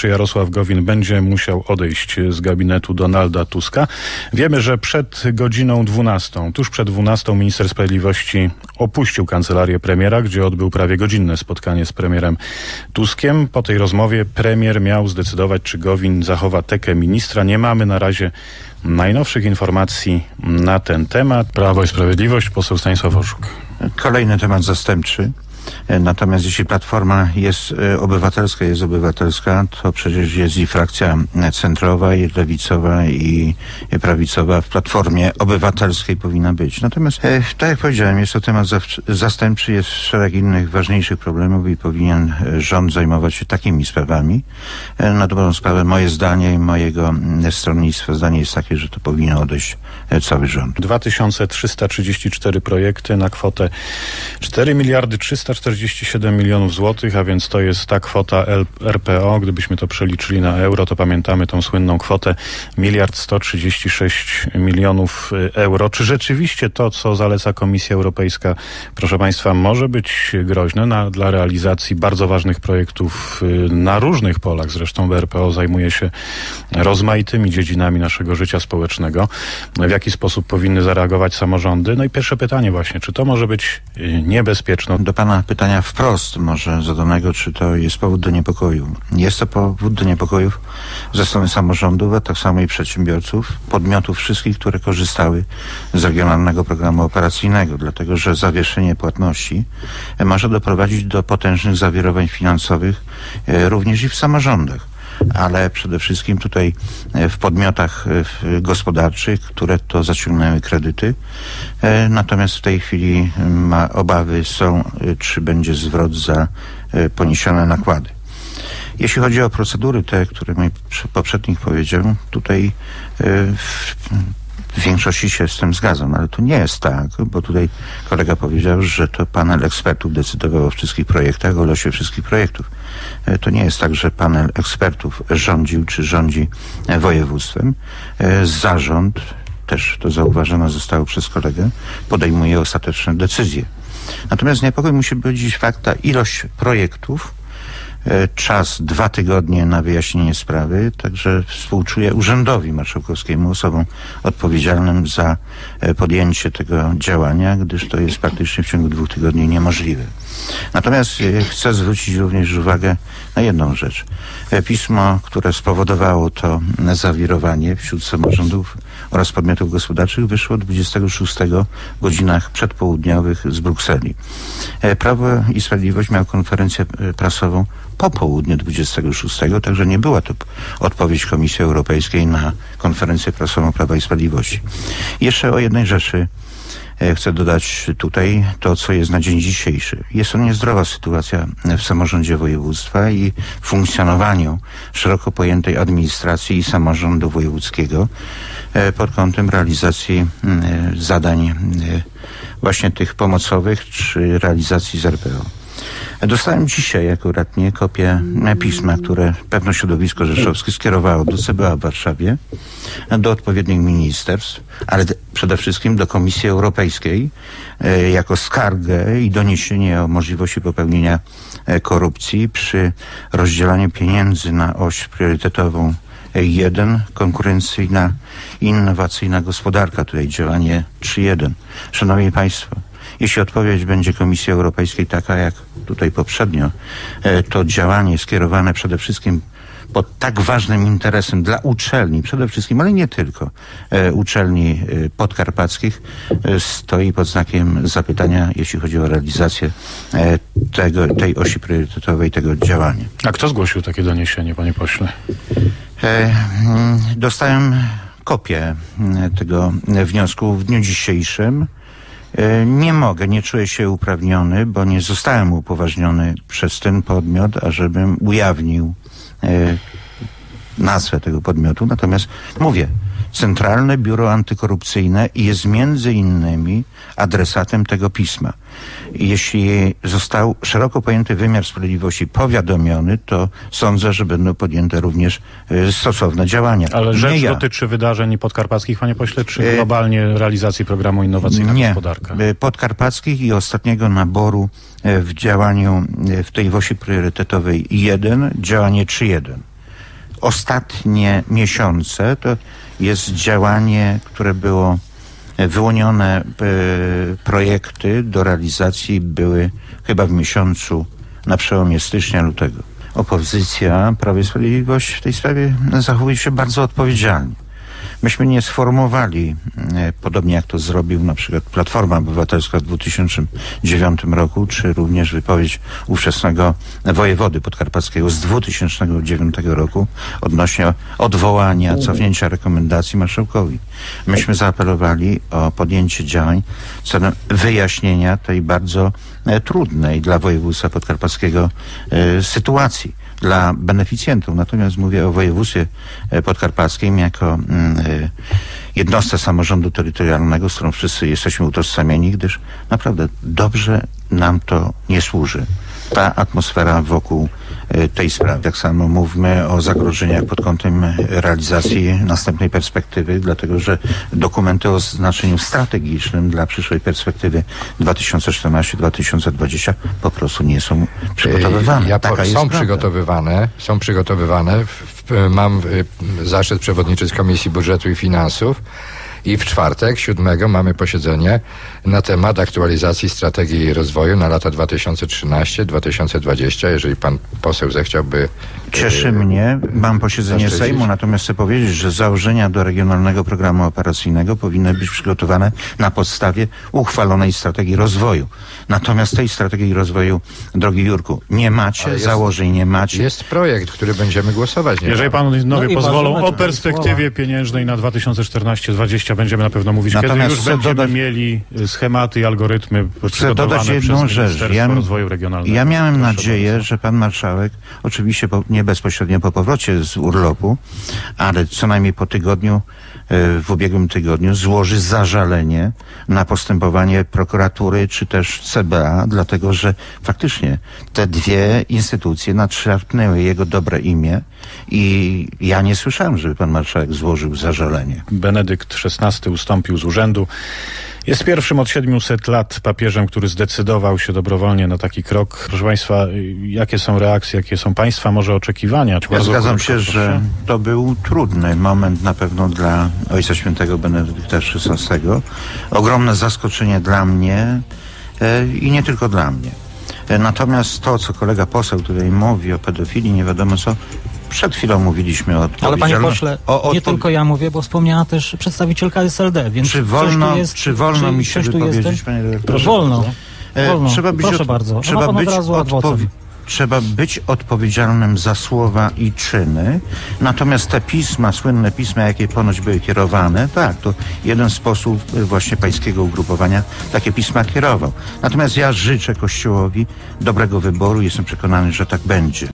czy Jarosław Gowin będzie musiał odejść z gabinetu Donalda Tuska. Wiemy, że przed godziną 12, tuż przed 12 minister sprawiedliwości opuścił kancelarię premiera, gdzie odbył prawie godzinne spotkanie z premierem Tuskiem. Po tej rozmowie premier miał zdecydować, czy Gowin zachowa tekę ministra. Nie mamy na razie najnowszych informacji na ten temat. Prawo i Sprawiedliwość, poseł Stanisław Oszuk. Kolejny temat zastępczy. E, Natomiast jeśli Platforma jest e, obywatelska, jest obywatelska, to przecież jest i frakcja e, centrowa, i lewicowa, i prawicowa w Platformie Obywatelskiej powinna być. Natomiast, tak jak powiedziałem, jest to temat zastępczy, jest szereg innych ważniejszych problemów i powinien rząd zajmować się takimi sprawami. Na dobrą sprawę moje zdanie i mojego stronnictwa zdanie jest takie, że to powinien odejść cały rząd. 2334 projekty na kwotę 4 miliardy 347 milionów złotych, a więc to jest ta kwota RPO. Gdybyśmy to przeliczyli na euro, to pamiętamy tą słynną kwotę miliard 136 milionów y, euro. Czy rzeczywiście to, co zaleca Komisja Europejska, proszę Państwa, może być groźne na, dla realizacji bardzo ważnych projektów y, na różnych polach? Zresztą BRPO zajmuje się rozmaitymi dziedzinami naszego życia społecznego. W jaki sposób powinny zareagować samorządy? No i pierwsze pytanie właśnie, czy to może być y, niebezpieczne? Do pana pytania wprost może zadanego, czy to jest powód do niepokoju. Jest to powód do niepokojów ze strony samorządów, a tak samo i przedsiębiorców, podmiotów wszystkich, które korzystały z Regionalnego Programu Operacyjnego, dlatego że zawieszenie płatności e, może doprowadzić do potężnych zawirowań finansowych e, również i w samorządach ale przede wszystkim tutaj e, w podmiotach e, gospodarczych, które to zaciągnęły kredyty. E, Natomiast w tej chwili ma, obawy są, czy będzie zwrot za poniesione nakłady. Jeśli chodzi o procedury te, które mój prze- poprzednik powiedział, tutaj w, większości się z tym zgadzam, ale to nie jest tak, bo tutaj kolega powiedział, że to panel ekspertów decydował o wszystkich projektach, o losie wszystkich projektów. E, To nie jest tak, że panel ekspertów rządził czy rządzi e, województwem. E, Zarząd, też to zauważone zostało przez kolegę, podejmuje ostateczne decyzje. Natomiast niepokój musi budzić fakt, ta ilość projektów, czas dwa tygodnie na wyjaśnienie sprawy, także współczuję urzędowi marszałkowskiemu, osobom odpowiedzialnym za e, podjęcie tego działania, gdyż to jest praktycznie w ciągu dwóch tygodni niemożliwe. Natomiast e, chcę zwrócić również uwagę na jedną rzecz. E, Pismo, które spowodowało to zawirowanie wśród samorządów oraz podmiotów gospodarczych wyszło 26 godzinach przedpołudniowych z Brukseli. E, Prawo i Sprawiedliwość miał konferencję prasową po południu 26, także nie była to odpowiedź Komisji Europejskiej na konferencję prasową Prawa i Sprawiedliwości. Jeszcze o jednej rzeczy chcę dodać tutaj to, co jest na dzień dzisiejszy. Jest to niezdrowa sytuacja w samorządzie województwa i funkcjonowaniu szeroko pojętej administracji i samorządu wojewódzkiego e, pod kątem realizacji mm, e, zadań e, właśnie tych pomocowych czy realizacji z RPO. Dostałem dzisiaj akurat nie kopię e, pisma, które pewne środowisko rzeszowskie skierowało do CBA w Warszawie, do odpowiednich ministerstw, ale przede wszystkim do Komisji Europejskiej e, jako skargę i doniesienie o możliwości popełnienia e, korupcji przy rozdzielaniu pieniędzy na oś priorytetową 1, konkurencyjna innowacyjna gospodarka, tutaj działanie 3.1. Szanowni Państwo, jeśli odpowiedź będzie Komisji Europejskiej taka jak tutaj poprzednio, e, to działanie skierowane przede wszystkim pod tak ważnym interesem dla uczelni, przede wszystkim, ale nie tylko, e, uczelni e, podkarpackich e, stoi pod znakiem zapytania, jeśli chodzi o realizację tego, tej osi priorytetowej, tego działania. A kto zgłosił takie doniesienie, panie pośle? Mm, Dostałem kopię tego wniosku w dniu dzisiejszym. E, Nie mogę, nie czuję się uprawniony, bo nie zostałem upoważniony przez ten podmiot, ażebym ujawnił e, nazwę tego podmiotu. Natomiast mówię, Centralne Biuro Antykorupcyjne jest między innymi adresatem tego pisma. Jeśli został szeroko pojęty wymiar sprawiedliwości powiadomiony, to sądzę, że będą podjęte również e, stosowne działania. Ale Nie rzecz ja. dotyczy wydarzeń podkarpackich, panie pośle, czy E, globalnie realizacji programu Innowacyjna Nie, Gospodarka? e, podkarpackich i ostatniego naboru w działaniu w tej wosi priorytetowej 1, działanie 3.1. ostatnie miesiące to jest działanie, które było e, wyłonione e, projekty do realizacji były chyba w miesiącu na przełomie stycznia, lutego. Opozycja, Prawo i Sprawiedliwość w tej sprawie zachowuje się bardzo odpowiedzialnie. Myśmy nie sformułowali, e, podobnie jak to zrobił na przykład Platforma Obywatelska w 2009 roku, czy również wypowiedź ówczesnego wojewody podkarpackiego z 2009 roku odnośnie odwołania, cofnięcia rekomendacji marszałkowi. Myśmy zaapelowali o podjęcie działań celem wyjaśnienia tej bardzo e, trudnej dla województwa podkarpackiego e, sytuacji dla beneficjentów. Natomiast mówię o województwie podkarpackim jako mm, jednostce samorządu terytorialnego, z którą wszyscy jesteśmy utożsamieni, gdyż naprawdę dobrze nam to nie służy. Ta atmosfera wokół e, tej sprawy. Tak samo mówmy o zagrożeniach pod kątem realizacji następnej perspektywy, dlatego że dokumenty o znaczeniu strategicznym dla przyszłej perspektywy 2014-2020 po prostu nie są przygotowywane. Ja po, są przygotowywane, są przygotowywane. W, w, mam y, zaszczyt przewodniczyć Komisji Budżetu i Finansów i w czwartek, 7 mamy posiedzenie na temat aktualizacji strategii rozwoju na lata 2013-2020. Jeżeli pan poseł zechciałby... Cieszy y, mnie, mam posiedzenie. Sejmu, natomiast chcę powiedzieć, że założenia do Regionalnego Programu Operacyjnego powinny być przygotowane na podstawie uchwalonej strategii rozwoju. Natomiast tej strategii rozwoju, drogi Jurku, nie macie, jest- założeń nie macie. Jest projekt, który będziemy głosować. Nie Jeżeli panowie No pozwolą, o perspektywie pieniężnej na 2014-2020 będziemy na pewno mówić, Natomiast kiedy już będziemy dodać- mieli y, schematy i algorytmy Chcę dodać jedną przez rzecz. Ja, Rozwoju Regionalnego. ja miałem Proszę nadzieję, bardzo. że pan marszałek, oczywiście po, nie bezpośrednio po powrocie z urlopu, ale co najmniej po tygodniu, e, w ubiegłym tygodniu, złoży zażalenie na postępowanie prokuratury czy też CBA, dlatego że faktycznie te dwie instytucje nadszarpnęły jego dobre imię i ja nie słyszałem, żeby pan marszałek złożył zażalenie. Benedykt XVI ustąpił z urzędu. Jest pierwszym od 700 lat papieżem, który zdecydował się dobrowolnie na taki krok. Proszę Państwa, jakie są reakcje, jakie są Państwa może oczekiwania? Ja zgadzam się, proszę. że to był trudny moment na pewno dla Ojca Świętego Benedykta XVI. Ogromne zaskoczenie dla mnie e, i nie tylko dla mnie. E, natomiast to, co kolega poseł tutaj mówi o pedofilii, nie wiadomo co, przed chwilą mówiliśmy o Ale panie pośle, o nie odpo- tylko ja mówię, bo wspomniała też przedstawicielka SLD, więc Czy wolno, jest, czy wolno czy mi się wypowiedzieć, panie redaktorze? Wolno. E, Wolno. Trzeba być Proszę bardzo. A Trzeba od być, adwokat. trzeba być odpowiedzialnym za słowa i czyny. Natomiast te pisma, słynne pisma, jakie ponoć były kierowane, tak, to jeden z posłów y, właśnie pańskiego ugrupowania takie pisma kierował. Natomiast ja życzę Kościołowi dobrego wyboru i jestem przekonany, że tak będzie.